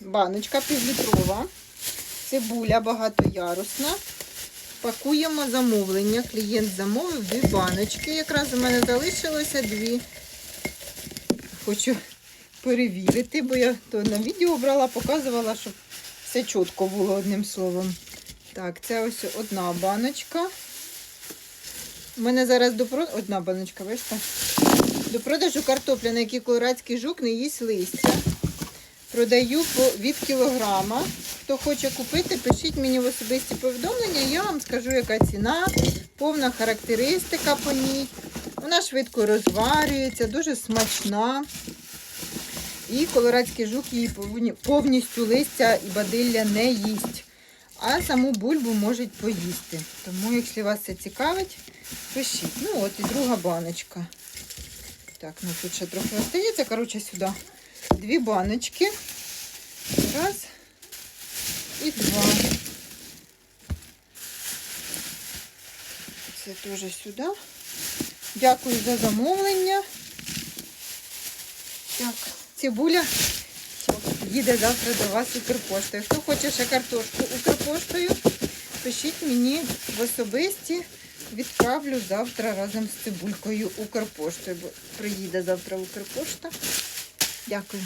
баночка півлітрова. Цибуля багатоярусна. Пакуємо замовлення. Клієнт замовив дві баночки. Якраз у мене залишилося дві. Хочу перевірити, бо я то на відео брала, показувала, щоб все чітко було одним словом. Так, це ось одна баночка. У мене зараз до продажу. Одна баночка, бачите? До продажу картопля, на якій колорадський жук не їсть листя. Продаю від кілограма. Хто хоче купити, пишіть мені в особисті повідомлення, я вам скажу, яка ціна, повна характеристика по ній. Вона швидко розварюється, дуже смачна. І колорадський жук її повністю листя і бадилля не їсть. А саму бульбу можуть поїсти. Тому, якщо вас це цікавить, пишіть. Ну от і друга баночка. Так, ну тут ще трохи остається. Коротше, сюди дві баночки. Раз і два. Це теж сюди. Дякую за замовлення. Так, цибуля їде завтра до вас Укрпоштою. Хто хоче ще картошку Укрпоштою, пишіть мені в особисті. Відправлю завтра разом з цибулькою Укрпоштою, бо приїде завтра Укрпошта. Дякую.